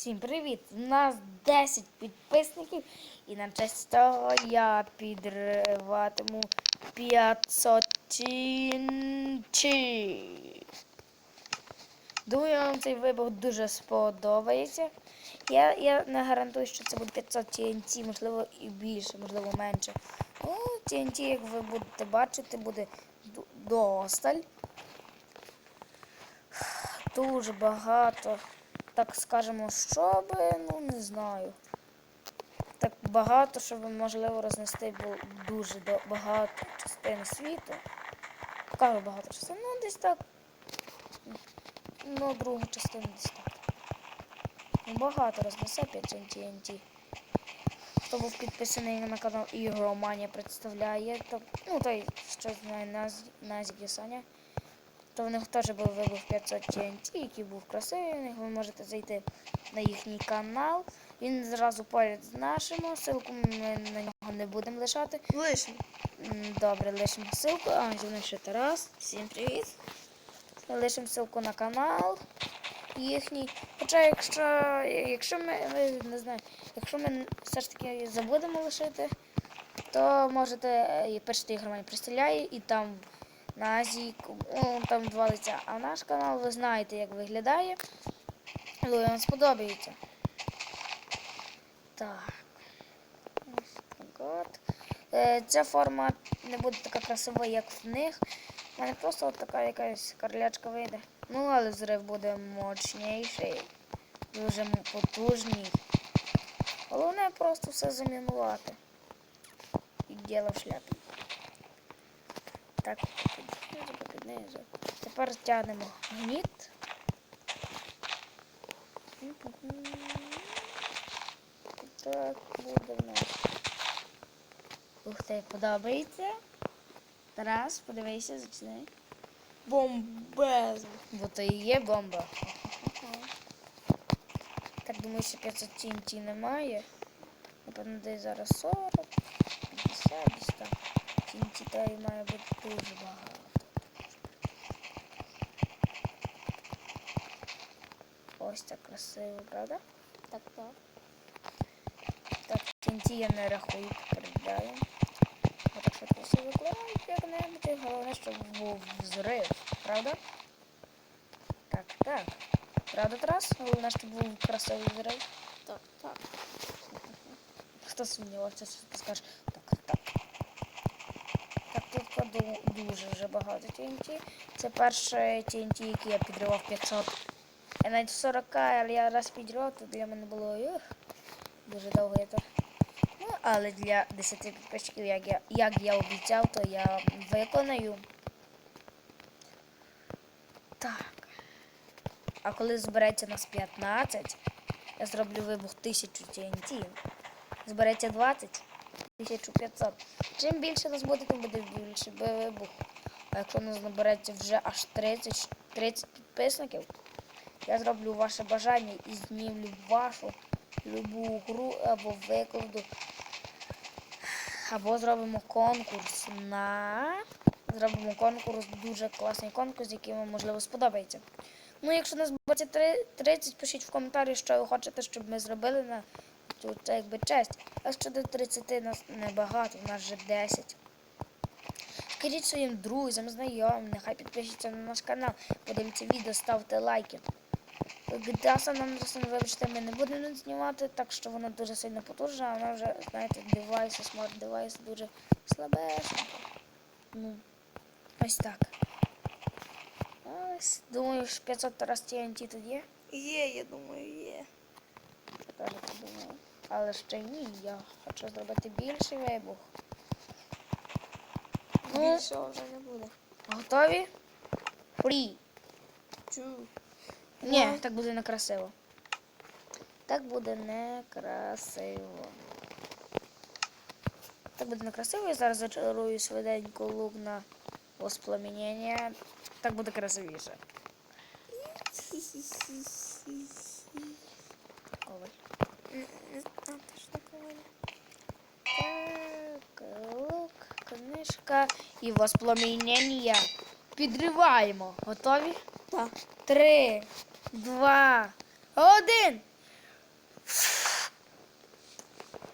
Всім привіт! У нас 10 підписників і на честь того я підриватиму 500 тінчі. Думаю, вам цей вибух дуже сподобається. Я, я не гарантую, що це буде 500 TNT, можливо і більше, можливо менше. Ну, TNT, як ви будете бачити, буде досталь. Дуже багато так скажемо, щоб, ну не знаю. Так багато, щоб можливо рознести бу- дуже багато частин світу. Кажу багато частин, ну десь так. Ну, другу частину десь так. Ну, багато рознесе 5 TNT. Хто був підписаний на канал Ігроманія представляє, то, ну той, що знає і Саня то в них теж був вибух 500 TNT, який був красивий. У них ви можете зайти на їхній канал. Він зразу поряд з нашим. Ссылку ми на нього не будемо лишати. Лишень. М, Добре, лишимо ссылку. А, зі мною ще Тарас. Всім привіт. Лишимо ссылку на канал їхній. Хоча, якщо, якщо ми ви не знаю, якщо ми все ж таки забудемо лишити, то можете е, пишете ігромані пристріляє і там на ну, там два лиця. А наш канал ви знаєте, як виглядає. Думаю, вам сподобається. Так. Е, Ця форма не буде така красива, як в них. У мене просто от така якась карлячка вийде. Ну, але взрив буде мощніший, дуже потужний. Головне просто все замінувати. І діло в шляпі. Так, піднизу. Тепер тягнемо гніт. Так буде в нас. Ух ти, подобається. Тарас, подивися, зачни. Бомбезно. Бо то і є бомба. Так думаю, що 500 TNT немає. Напевно, десь зараз 40, 50, десь там. TNT має бути дуже багато. Ось так красиво, правда? Так, так. Так, TNT я не рахую, передаю. Отак швидко все викладають як-небудь, і головне, щоб був взрив, правда? Так, так. Правда, Тарас? Головне, щоб був красивий взрив. Так, так. Хто сумнівався, що ти скажеш так, так. Так, тут дуже вже багато TNT. Це перше TNT, яке я підривав 500. Навіть 40, але я раз підривав, то для мене було ух, дуже довго то. Ну, але для 10 підписчиків, як я, як я обіцяв, то я виконаю. Так. А коли збереться нас 15, я зроблю вибух 1000 TNT. Збереться 20, 1500. Чим більше нас буде, тим буде більше вибух. А якщо нас набереться вже аж 30, 30 підписників, я зроблю ваше бажання і знімлю вашу любу гру або викладу. Або зробимо конкурс на. Зробимо конкурс, дуже класний конкурс, який вам можливо сподобається. Ну, якщо нас буде 30, пишіть в коментарі, що ви хочете, щоб ми зробили на цю це якби честь. А щодо 30 нас небагато, у нас вже 10. Скажіть своїм друзям, знайомим, нехай підпишіться на наш канал, подивіться відео, ставте лайки. GTA San Andreas, вибачте, ми не будемо знімати, так що вона дуже сильно потужна, а вона вже, знаєте, девайс, смарт девайс дуже слабесенька. Ну, ось так. Ось, думаю, що 500 раз TNT тут є. Є, я думаю, є. Я теж так думаю. Але ще ні, я хочу зробити більший вибух. Ну, Більшого вже не буде. готові? Фрі. Чу. Ні, Ну. так буде некрасиво. Так буде некрасиво. Так буде некрасиво. Я зараз зачарую швиденько лук на воспламенення. Так буде красивіше. Коваль. Так, лук, книжка і воспламенення. Підриваємо. Готові? Так. Три, два, один.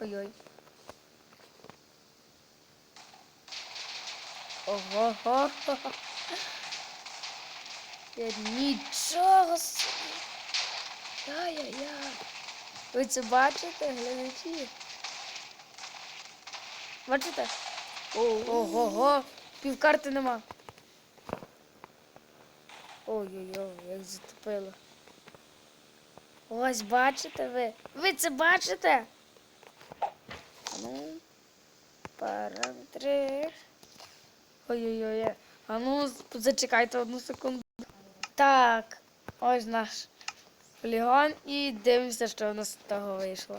Ой-ой. Ого. Я нічого собі. Яй-яй-яй. Ви це бачите, глядачі? Бачите? Ого-го. Півкарти нема. Ой-ой-ой, як затопило. Ось бачите ви. Ви це бачите? Ну, параметри. Ой-ой-ой. А ну, зачекайте одну секунду. Так, ось наш полігон і дивимося, що у нас з того вийшло.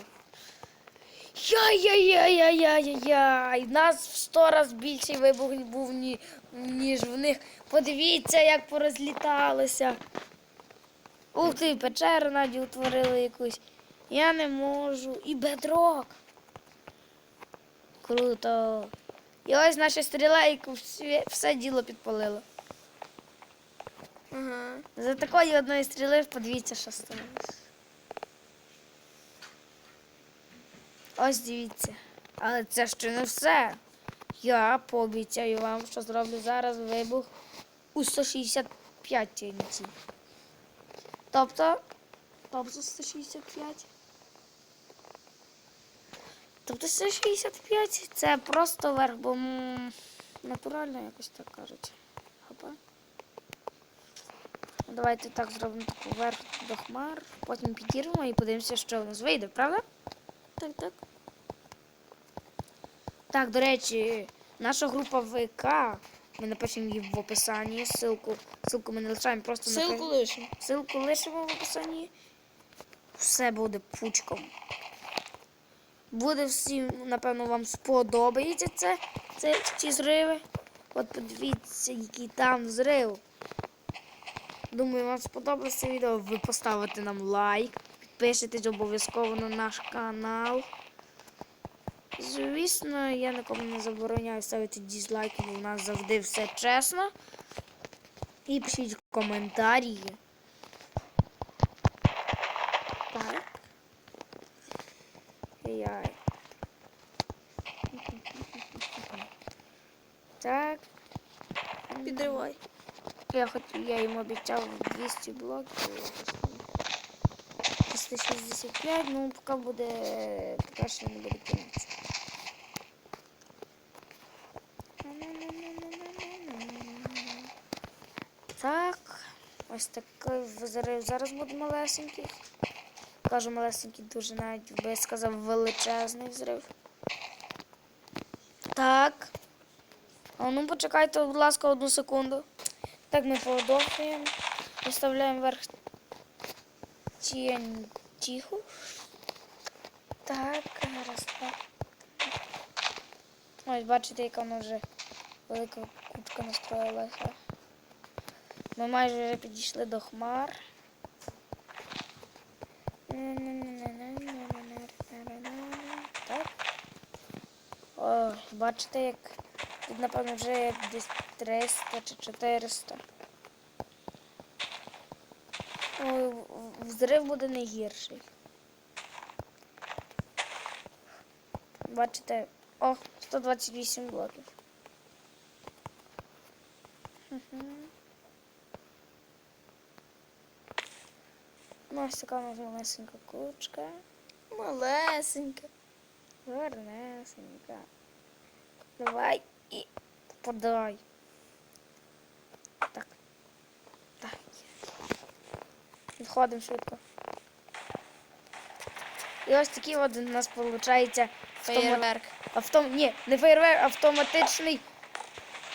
Яй-яй-яй-яй-яй-яй. У нас в сто раз більший вибух був, ні- ніж в них. Подивіться, як порозліталося. Ух ти, печеру Наді утворили якусь. Я не можу. І бедрок. Круто. І ось наша стрілейка все, все діло підпалило. Ага. За такої одної стріли подивіться, що сталося. Ось дивіться. Але це ще не все. Я пообіцяю вам, що зроблю зараз вибух у 165 TNT. Тобто. Тобто 165. Тобто 165 це просто верх, бо натурально якось так кажуть. Хопа. Давайте так зробимо таку верх до хмар, потім підірвемо і подивимося, що у нас вийде, правда? Так, так. Так, до речі, наша група ВК, ми напишемо її в описанні. Ссылку, ссылку ми не лишаємо, просто напи- Силку лишимо. Ссылку лишимо в описанні. Все буде пучком. Буде всім, напевно, вам сподобається це, це ці зриви. От подивіться, який там зрив. Думаю, вам сподобалось це відео. Ви поставите нам лайк, підпишитесь обов'язково на наш канал. Звісно, я нікому не забороняю ставити дізлайки, бо у нас завжди все чесно. І пишіть коментарі. Так. Яй. Так. Підривай. Я хоч я йому обіцяв 200 блоків. якось 365, ну поки буде, поки що не буде кінець. Так, ось такий взрив. Зараз буде малесенький. Кажу малесенький, дуже навіть би я сказав величезний взрив. Так. А ну почекайте, будь ласка, одну секунду. Так ми продовжуємо. Виставляємо вверх тінь тихо. Так, раз, два. Ось бачите, яка вона вже велика кутка настроїлася. Ми майже вже підійшли до хмар. Так. О, бачите, як тут, напевно, вже десь 300 чи 400. Ой, взрив буде не гірший. Бачите, о, 128 блоків. Мгм. Ось така у нас малесенька кучка. Малесенька. Гарнесенька. Давай і подай. Так. Так. Відходимо швидко. І ось такий от у нас виходить Феєрверк. Автом... Ні, не фейерверк, автоматичний.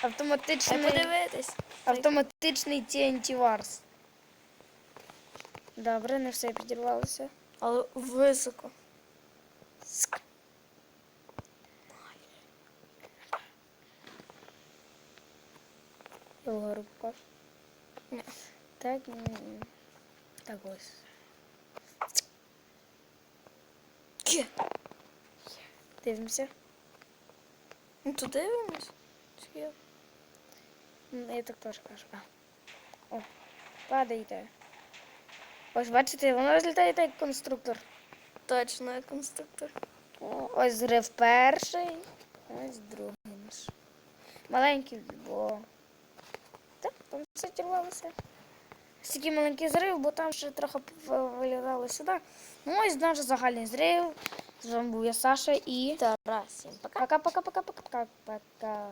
Автоматичний. подивитись. Автоматичний TNT Wars. Добре, не все підірвалося. Але високо. Вгору. Ні. Так, так ось. Ке. Дивимося. Ну то дивимось. Я? Так теж кажу. А. О, падайте. Ось бачите, воно розлітає так, як конструктор. Точно, як конструктор. О, ось зрив перший, ось другий наш. Маленький, бо. Так, там все тірвалося. Такий маленький зрив, бо там ще трохи в- вилітало сюди. Ну ось наш загальний зрив. З вами був я Саша і. Тарас, всім пока. Пока-пока-пока-пока-пока.